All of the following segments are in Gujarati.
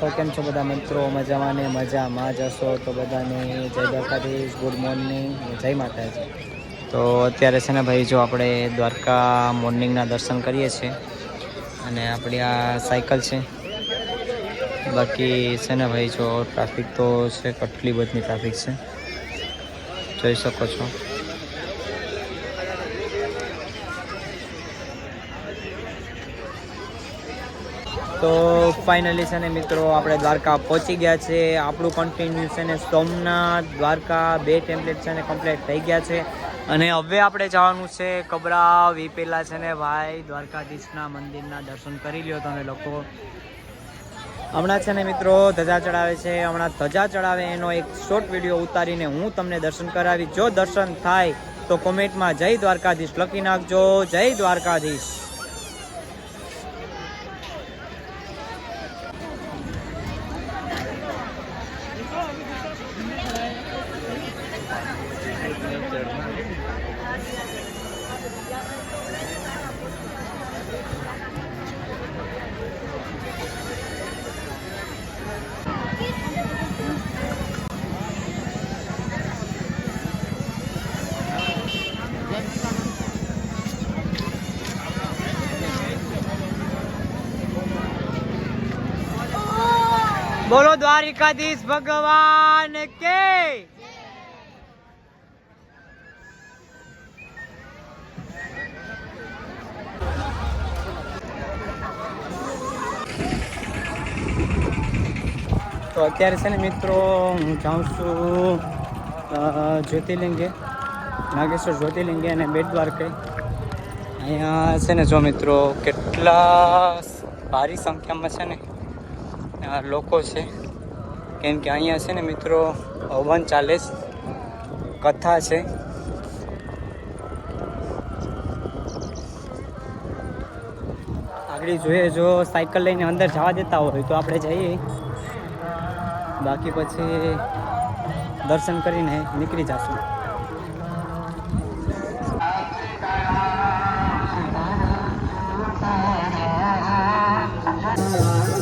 તો કેમ છો બધા મિત્રો? મજામાં ને મજામાં જશો તો બધાને જય દ્વારકાધીશ. ગુડ મોર્નિંગ જય માતાજી. તો અત્યારે છે ને ભાઈ, જો આપણે દ્વારકા મોર્નિંગના દર્શન કરીએ છીએ અને આપણી આ સાયકલ છે. બાકી છે ને ભાઈ, જો ટ્રાફિક તો છે, કેટલી બધી ટ્રાફિક છે. જોઈ શકો છો. તો ફાઇનલી છે ને મિત્રો, આપણે દ્વારકા પહોંચી ગયા છે. આપણું કન્ટિન્યુ છે ને સોમનાથ, દ્વારકા, બે ટેમ્પલેટ છે ને કમ્પ્લીટ થઈ ગયા છે. અને હવે આપણે જવાનું છે કબરા વીપેલા છે ને ભાઈ દ્વારકાધીશના મંદિરના દર્શન કરી લ્યો તમે લોકો. હમણાં છે ને મિત્રો, ધજા ચડાવે છે. હમણાં ધજા ચડાવે એનો એક શોર્ટ વીડિયો ઉતારીને હું તમને દર્શન કરાવી જો દર્શન થાય તો કોમેન્ટમાં જય દ્વારકાધીશ લખી નાખજો. જય દ્વારકાધીશ. બોલો દ્વારિકાધીશ ભગવાન કે તો અત્યારે છે ને મિત્રો હું જાઉં છું જ્યોતિર્લિંગે, નાગેશ્વર જ્યોતિર્લિંગે અને બેટ દ્વારકે અહીંયા છે ને જો મિત્રો કેટલા ભારી સંખ્યામાં છે ને લોકો છે. કેમ કે અહીંયા છે ને મિત્રો, હવન ચાલે છે. કથા છે. આગળ જોઈએ જો સાયકલ લઈને અંદર જવા દેતા હોય તો આપણે જઈએ. બાકી પછી દર્શન કરીને નીકળી જશું.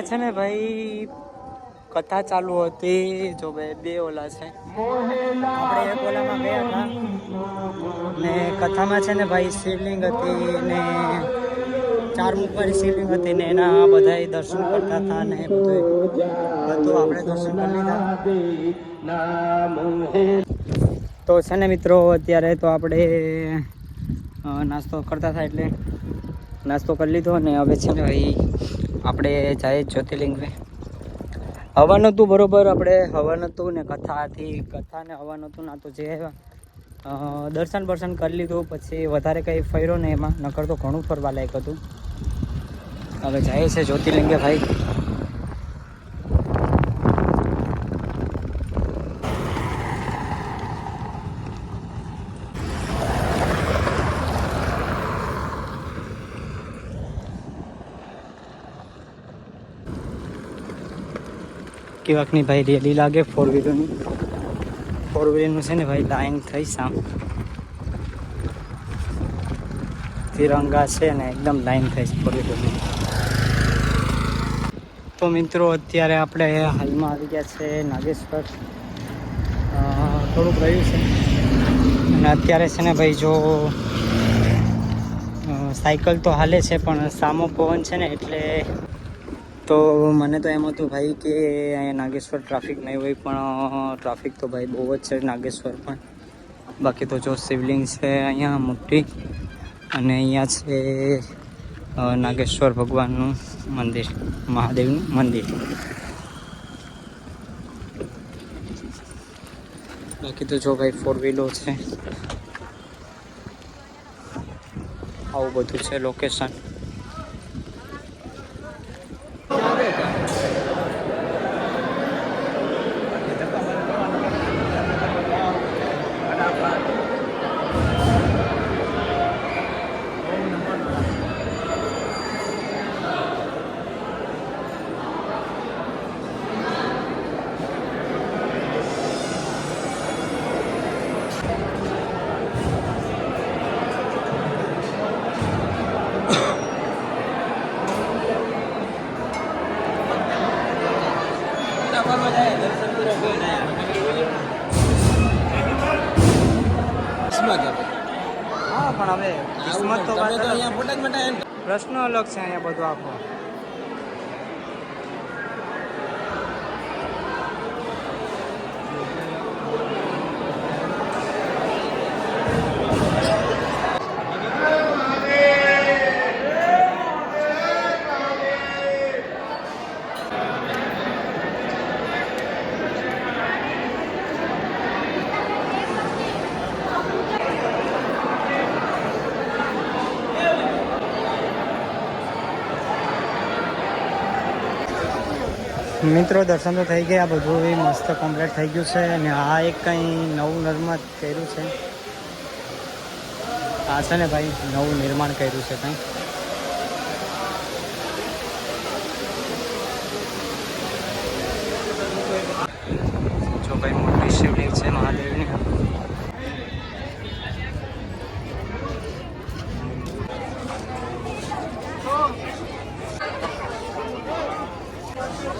અહીંયા છે ને ભાઈ, કથા ચાલુ હતી, જો બે બે ઓલા છે. આપણે એક ઓલામાં ગયા હતા. ને કથામાં છે ને ભાઈ શિવલિંગ હતી ને ચાર મુખવાળી શિવલિંગ હતી ને એના બધા દર્શન કરતા હતા ને બધું આપણે દર્શન કરી લીધા. તો છે ને મિત્રો, અત્યારે તો આપણે નાસ્તો કરતા હતા એટલે નાસ્તો કરી લીધો ને હવે છે ને ભાઈ આપણે જાય જ્યોતિર્લિંગ હવન હતું બરોબર આપણે હવન હતું ને કથાથી કથા ને હવન હતું ના તો જે દર્શન બર્શન કરી લીધું, પછી વધારે કંઈ ફર્યો ને એમાં, નકર તો ઘણું ફરવા લાયક હતું. હવે જાય છે જ્યોતિર્લિંગે ભાઈ. કેવાકની ભાઈ રેલી લાગે ફોર વ્હીલરની ફોર વ્હીલરનું છે ને ભાઈ લાઈન થઈ સામ. તિરંગા છે ને એકદમ લાઈન થઈ ફોર વ્હીલરની તો મિત્રો, અત્યારે આપણે હાલમાં આવી ગયા છે નાગેશ્વર. થોડુંક રહ્યું છે. અને અત્યારે છે ને ભાઈ જો સાયકલ તો હાલે છે, પણ સામો પવન છે ને એટલે તો મને તો એમ હતું ભાઈ કે અહીંયા નાગેશ્વર ટ્રાફિક નહીં હોય પણ ટ્રાફિક તો ભાઈ બહુ જ છે નાગેશ્વર પણ. બાકી તો જો શિવલિંગ છે અહીંયા મોટી અને અહીંયા છે નાગેશ્વર ભગવાનનું મંદિર, મહાદેવનું મંદિર. બાકી તો જો ભાઈ ફોર વ્હીલો છે. આવું બધું છે લોકેશન પ્રશ્ન અલગ છે અહીંયા બધું આખો. મિત્રો, દર્શન તો થઈ ગયા, બધું એ મસ્ત કમ્પ્લીટ થઈ ગયું છે અને આ એક કંઈ નવું નિર્માણ કર્યું છે. આ છે ને ભાઈ, નવું નિર્માણ કર્યું છે કંઈ જો ભાઈ મોટી શિવલિંગ છે મહાદેવની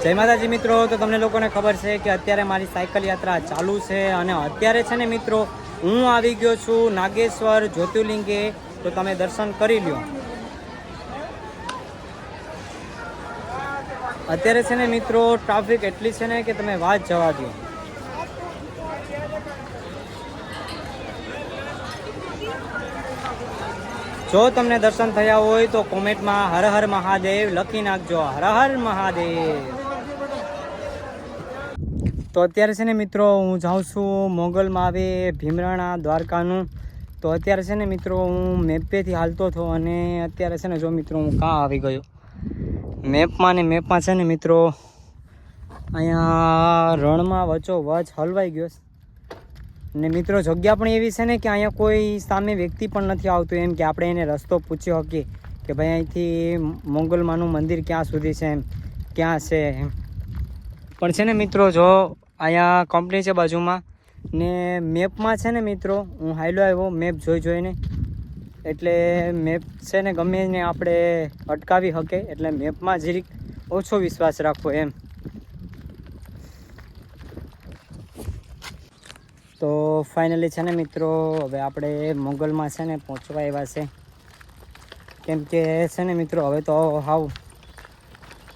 જય માતાજી મિત્રો, તો તમને લોકોને ખબર છે કે અત્યારે મારી સાયકલ યાત્રા ચાલુ છે અને અત્યારે છે ને મિત્રો, હું આવી ગયો છું નાગેશ્વર જ્યોતિર્લિંગે. તો તમે દર્શન કરી લ્યો. અત્યારે છે ને મિત્રો, ટ્રાફિક એટલી છે ને કે તમે વાત જવા દો. જો તમને દર્શન થયા હોય તો કોમેન્ટમાં હર હર મહાદેવ લખી નાખજો. હર હર મહાદેવ. તો અત્યારે છે ને મિત્રો હું જાઉં છું મોગલમાં આવે ભીમરાણા દ્વારકાનું. તો અત્યારે છે ને મિત્રો હું મેપેથી હાલતો હતો અને અત્યારે છે ને જો મિત્રો હું કાં આવી ગયો. મેપમાં ને મેપમાં છે ને મિત્રો અહીંયા રણમાં વચ્ચો વચ હલવાઈ ગયો ને મિત્રો જગ્યા પણ એવી છે ને કે અહીંયા કોઈ સામે વ્યક્તિ પણ નથી આવતું એમ કે આપણે એને રસ્તો પૂછ્યો શકીએ કે ભાઈ અહીંથી મોગલમાનું મંદિર ક્યાં સુધી છે એમ, ક્યાં છે એમ. પણ છે ને મિત્રો જો અહીંયા કંપની છે બાજુમાં. ને મેપમાં છે ને મિત્રો, હું હાઈલો આવ્યો મેપ જોઈ જોઈને. એટલે મેપ છે ને ગમે એને આપણે અટકાવી શકે એટલે મેપમાં જરીક ઓછો વિશ્વાસ રાખવો એમ. તો ફાઇનલી છે ને મિત્રો, હવે આપણે મોગલમાં છે ને પહોંચવા આવ્યા છે. કેમ કે છે ને મિત્રો, હવે તો હાવ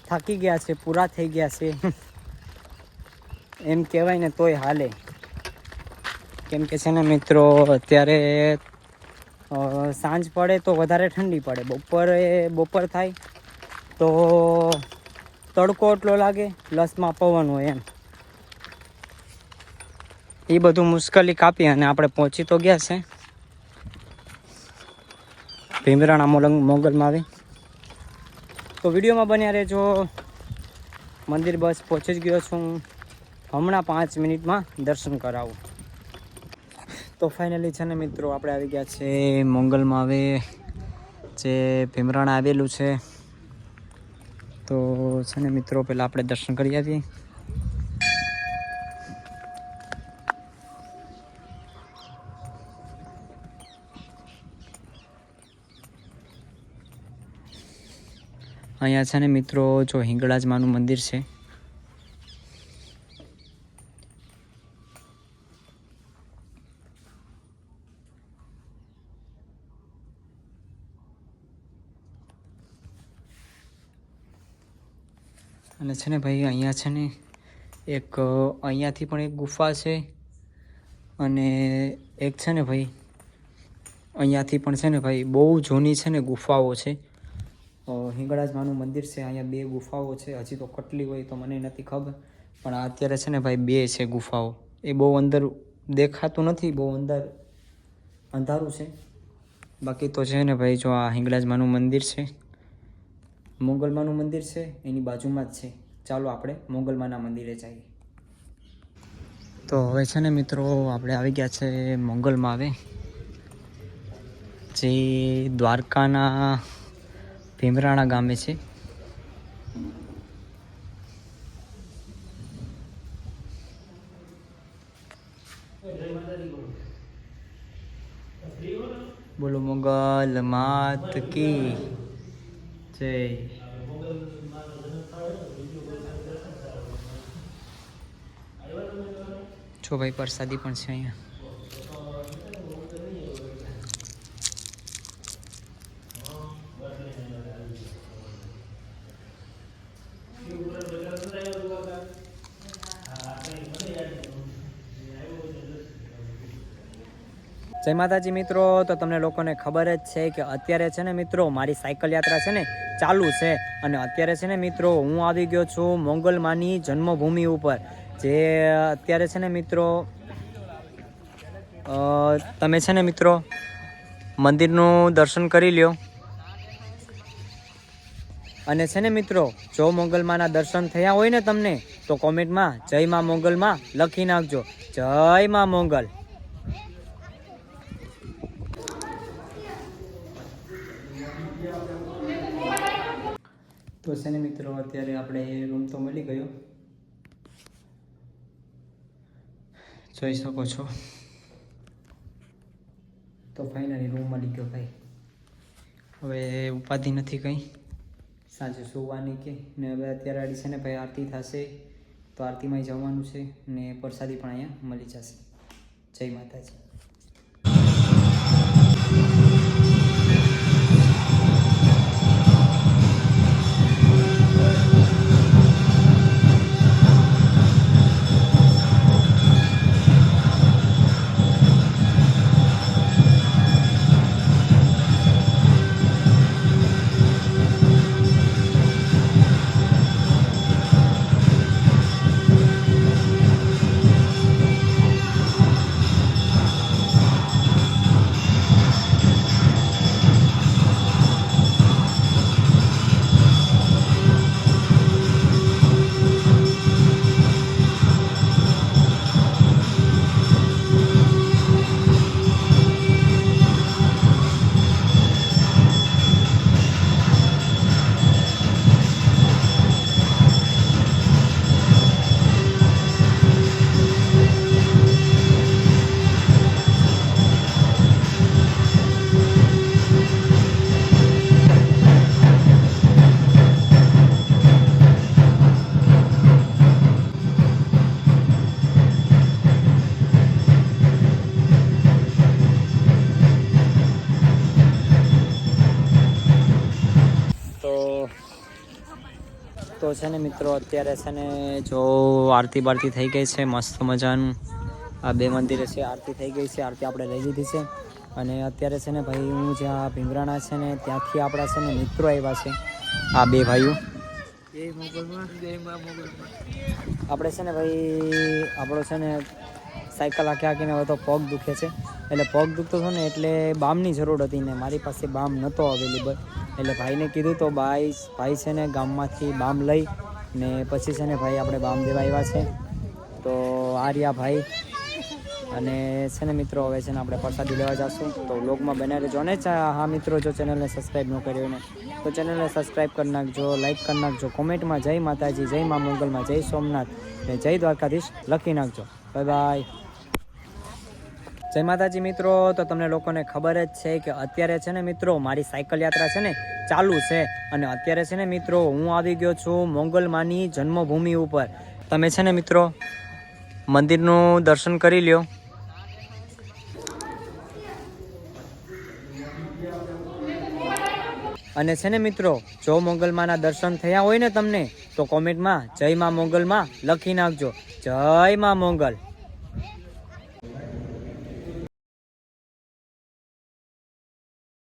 થાકી ગયા છે, પૂરા થઈ ગયા છે. એમ કહેવાય ને તોય હાલે. કેમ કે છે ને મિત્રો, અત્યારે સાંજ પડે તો વધારે ઠંડી પડે. બપોરે, બપોર થાય તો તડકો એટલો લાગે પ્લસમાં પવન હોય એમ. એ બધું મુશ્કેલી કાપી અને આપણે પહોંચી તો ગયા છે. ભીમરાણા મોલંગ, મોગલમાં આવી. તો વિડીયોમાં બન્યા રહેજો. મંદિર બસ પહોંચી જ ગયો છું હમણાં પાંચ મિનિટમાં દર્શન કરાવું. તો ફાઇનલી છે ને મિત્રો, આપણે આવી ગયા છે મોંગલમાં આવે જે ભીમરણ આવેલું છે. તો છે ને મિત્રો, પહેલાં આપણે દર્શન કરી આવીએ. અહીંયા છે ને મિત્રો, જો હિંગળાજમાનું મંદિર છે અને છે ને ભાઈ, અહીંયા છે ને એક અહીંયાથી પણ એક ગુફા છે અને એક છે ને ભાઈ, અહીંયાથી પણ છે ને ભાઈ, બહુ જૂની છે ને ગુફાઓ છે. હિંગળાજમાનું મંદિર છે, અહીંયા બે ગુફાઓ છે. હજી તો કેટલી હોય તો મને નથી ખબર, પણ આ અત્યારે છે ને ભાઈ બે છે ગુફાઓ. એ બહુ અંદર દેખાતું નથી, બહુ અંદર અંધારું છે. બાકી તો છે ને ભાઈ, જો આ હિંગળાજમાનું મંદિર છે મોગલમાનું મંદિર છે, એની બાજુમાં જ છે. ચાલો આપણે મોગલમાના મંદિરે જઈએ. તો હવે છે ને મિત્રો, આપણે આવી ગયા છે મોગલમાં આવે જે દ્વારકાના ભીમરાણા ગામે છે. બોલો મોગલ માત કી જય. છો ભાઈ, પ્રસાદી પણ છે અહીંયા. જય માતાજી મિત્રો, તો તમને લોકોને ખબર જ છે કે અત્યારે છે ને મિત્રો, મારી સાયકલ યાત્રા છે ને ચાલુ છે. અને અત્યારે છે ને મિત્રો, હું આવી ગયો છું મોંગલમાની જન્મભૂમિ ઉપર. જે અત્યારે છે ને મિત્રો તમે છે ને મિત્રો મંદિરનું દર્શન કરી લ્યો. અને છે ને મિત્રો, જો મોગલમાના દર્શન થયા હોય ને તમને, તો કોમેન્ટમાં જય માં મોગલમાં લખી નાખજો. જય માં મોગલ. તો છે ને મિત્રો, અત્યારે આપણે રૂમ તો મળી ગયો. જોઈ શકો છો. તો ફાઇનલી રૂમ મળી ગયો ભાઈ. હવે ઉપાધિ નથી કંઈ. સાંજે સુવાની કે ને હવે અત્યારે આડી છે ને ભાઈ આરતી થશે. તો આરતીમાં જવાનું છે ને પ્રસાદી પણ અહીંયા મળી જશે. જય માતાજી. તો છે ને મિત્રો અત્યારે છે ને જો આરતી બારતી થઈ ગઈ છે મસ્ત મજાનું. આ બે મંદિરે છે આરતી થઈ ગઈ છે આરતી આપણે લઈ લીધી છે. અને અત્યારે છે ને ભાઈ હું જ્યાં ભીમરાણા છે ને ત્યાંથી આપણા છે ને મિત્રો આવ્યા છે આ બે ભાઈઓ. આપણે છે ને ભાઈ આપણો છે ને સાયકલ આખી આખીને હવે તો પગ દુખે છે. એટલે પગ દુખતો હતો ને એટલે બામની જરૂર હતી ને મારી પાસે બામ નહોતો અવેલેબલ એટલે ભાઈને કીધું તો ભાઈ ભાઈ છે ને ગામમાંથી બામ લઈ ને પછી છે ને ભાઈ આપણે બામ દેવા આવ્યા છે. તો આર્યા ભાઈ અને છે ને મિત્રો હવે છે ને આપણે પ્રસાદી લેવા જઈશું તો વ્લોગમાં બને રહેજો. અને હા મિત્રો, જો ચેનલને સબસ્ક્રાઈબ ન કરી હોય તો ચેનલને સબસ્ક્રાઈબ કરી નાખજો લાઈક કરી નાખજો, કોમેન્ટમાં જય માતાજી, જય મા મંગલમાં જય સોમનાથ ને જય દ્વારકાધીશ લખી નાખજો. Bye bye. જય માતાજી મિત્રો, તો તમને લોકોને ખબર જ છે કે અત્યારે છે ને મિત્રો મારી સાયકલ યાત્રા છે ને ચાલુ છે અને અત્યારે છે ને મિત્રો હું આવી ગયો છું મોંગલમાની જન્મભૂમિ ઉપર. તમે છે ને મિત્રો મંદિરનું દર્શન કરી લ્યો. અને છે ને મિત્રો, જો મોંગલમાના દર્શન થયા હોય ને તમને, તો કોમેન્ટમાં જય માં મોંગલમાં લખી નાખજો. જય માં મોગલ.